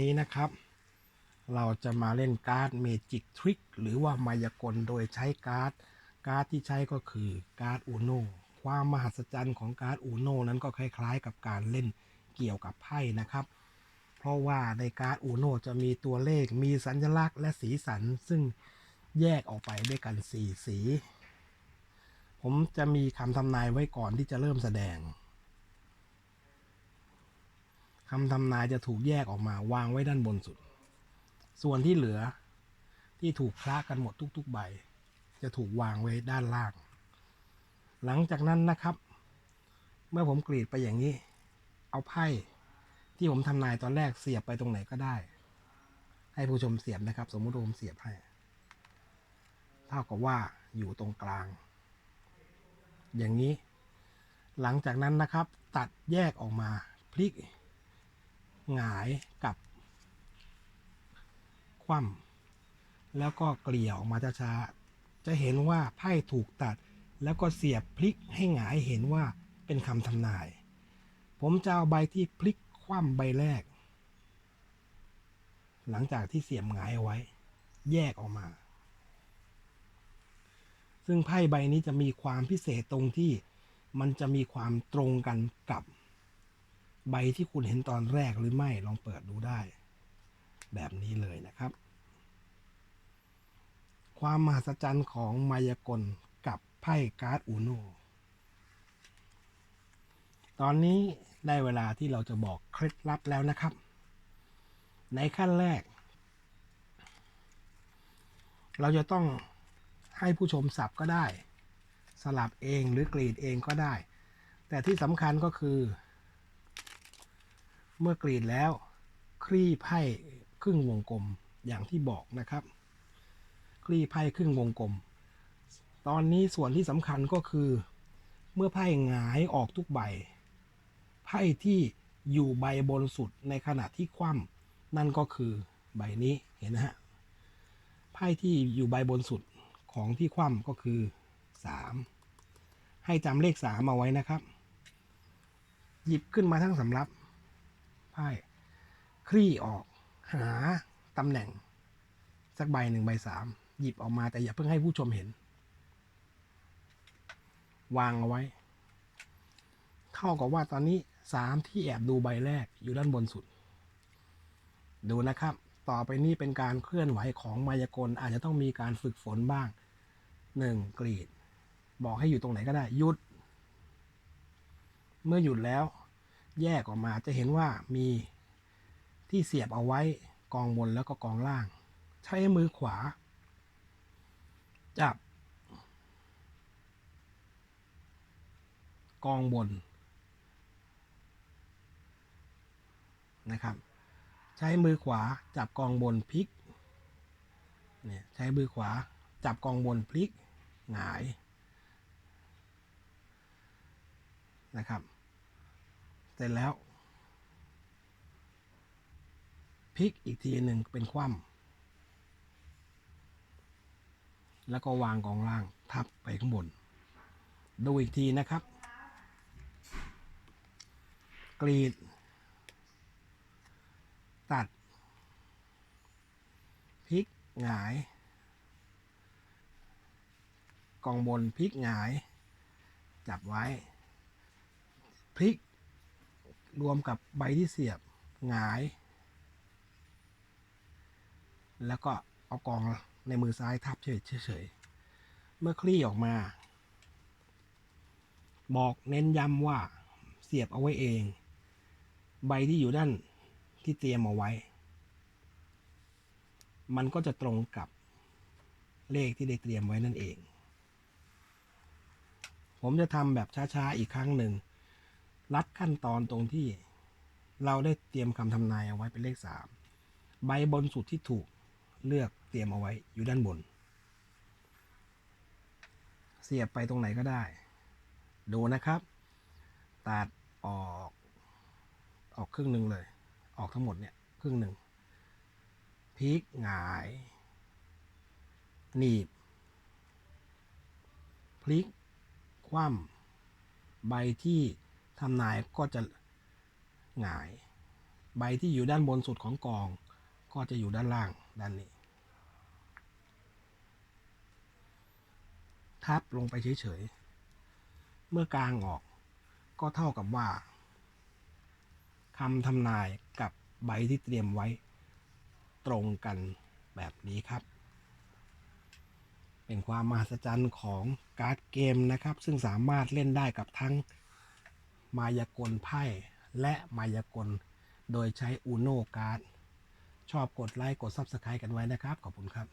นี้นะครับ เราจะมาเล่นการ์ดเมจิกทริกหรือว่ามายากลโดยใช้การ์ด การ์ดที่ใช้ก็คือการ์ดอูโนความมหัศจรรย์ของการ์ดอูโนนั้นก็คล้ายๆ กับการเล่นเกี่ยวกับไพ่นะครับ เพราะว่าในการ์ดอูโนจะมีตัวเลขมีสัญลักษณ์และสีสัน ซึ่งแยกออกไปด้วยกัน 4 สี ผมจะมีคำทำนายไว้ก่อนที่จะเริ่มแสดง คำทำนายจะถูกแยกออกมาวางไว้ด้านบนสุด ส่วนที่เหลือที่ถูกคละกันหมดทุก ๆ ใบ จะถูกวางไว้ด้านล่าง หลังจากนั้นนะครับ เมื่อผมกรีดไปอย่างนี้ เอาไพ่ที่ผมทำนายตอนแรกเสียบไปตรงไหนก็ได้ ให้ผู้ชมเสียบนะครับ สมมุติผมเสียบให้เท่ากับว่าอยู่ตรงกลาง อย่างนี้ หลังจากนั้นนะครับ ตัดแยกออกมาพลิก หงายกับ คว่ำแล้วก็เกลี่ยออกมาช้าๆจะเห็นว่าไพ่ถูกตัด แล้วก็เสียบพลิกให้หงายเห็นว่าเป็นคำทำนาย ผมจะเอาใบที่พลิกคว่ำใบแรก หลังจากที่เสียบหงายเอาไว้ แยกออกมา ซึ่งไพ่ใบนี้จะมีความพิเศษตรงที่มันจะมีความตรงกันกับ ใบที่คุณเห็นตอนแรกหรือไม่ลองเปิดดูได้ แบบนี้เลยนะครับ ความมหัศจรรย์ของมายากลกับไพ่การ์ดอูโนตอนนี้ได้เวลาที่เราจะบอกเคล็ดลับแล้วนะครับ ในขั้นแรก เราจะต้องให้ผู้ชมสับก็ได้ สลับเองหรือกรีดเองก็ได้ แต่ที่สำคัญก็คือ เมื่อกรีดแล้วคลี่ไพ่ครึ่งวงกลมอย่างที่บอกนะครับ คลี่ไพ่ครึ่งวงกลม ตอนนี้ส่วนที่สำคัญก็คือ เมื่อไพ่หงายออกทุกใบ ไพ่ที่อยู่ใบบนสุดในขณะที่คว่ำนั่นก็คือใบนี้เห็นนะฮะไพ่ที่อยู่ใบบนสุดของที่คว่ำก็คือ 3 ให้จำเลข3เอาไว้นะครับ หยิบขึ้นมาทั้งสำรับ ไพ่คลี่ออกหาตำแหน่ง สักใบหนึ่งใบสามหยิบออกมาแต่อย่าเพิ่งให้ผู้ชมเห็น วางเอาไว้ เท่ากับว่าตอนนี้สามที่แอบดูใบแรกอยู่ด้านบนสุด ดูนะครับ ต่อไปนี้เป็นการเคลื่อนไหวของมายากลอาจจะต้องมีการฝึกฝนบ้างหนึ่งกรีด บอกให้อยู่ตรงไหนก็ได้หยุด เมื่อหยุดแล้ว แยกออกมาจะเห็นว่ามีที่เสียบเอาไว้กองบนแล้วก็กองล่าง ใช้มือขวา จับ กองบนนะครับ ใช้มือขวาจับกองบนพลิกเนี่ยใช้มือขวาจับกองบนพลิกหงายนะครับ ร็จแล้วพลิกอีกทีหนึ่งเป็นคว่ำแล้วก็วางกองล่างทับไปข้างบน ดูอีกทีนะครับ กรีด ตัดพลิกหงายกองบนพลิกหงาย จับไว้พลิก รวมกับใบที่เสียบหงาย แล้วก็เอากองในมือซ้ายทับเฉยๆ เมื่อคลี่ออกมา บอกเน้นย้ำว่าเสียบเอาไว้เอง ใบที่อยู่ด้านที่เตรียมเอาไว้ มันก็จะตรงกับเลขที่ได้เตรียมไว้นั่นเอง ผมจะทำแบบช้าๆอีกครั้งหนึ่ง รัดขั้นตอนตรงที่เราได้เตรียมคำทำนายเอาไว้เป็นเลขสามใบบนสุดที่ถูกเลือกเตรียมเอาไว้อยู่ด้านบน เสียบไปตรงไหนก็ได้ ดูนะครับ ตัดออกออกครึ่งหนึ่งเลย ออกทั้งหมดเนี่ยครึ่งหนึ่งพลิกหงาย หนีบ พลิก คว่ำใบที่ ทำนายก็จะหงาย ใบที่อยู่ด้านบนสุดของกอง ก็จะอยู่ด้านล่างด้านนี้ ทับลงไปเฉยๆ เมื่อกลางออกก็เท่ากับว่าคำทำนายกับใบที่เตรียมไว้ตรงกันแบบนี้ครับ เป็นความมหัศจรรย์ของการ์ดเกมนะครับ ซึ่งสามารถเล่นได้กับทั้ง มายากลไพ่และมายากล โดยใช้อูโนการ์ดชอบกดไลค์กด Subscribe กันไว้นะครับ ขอบคุณครับ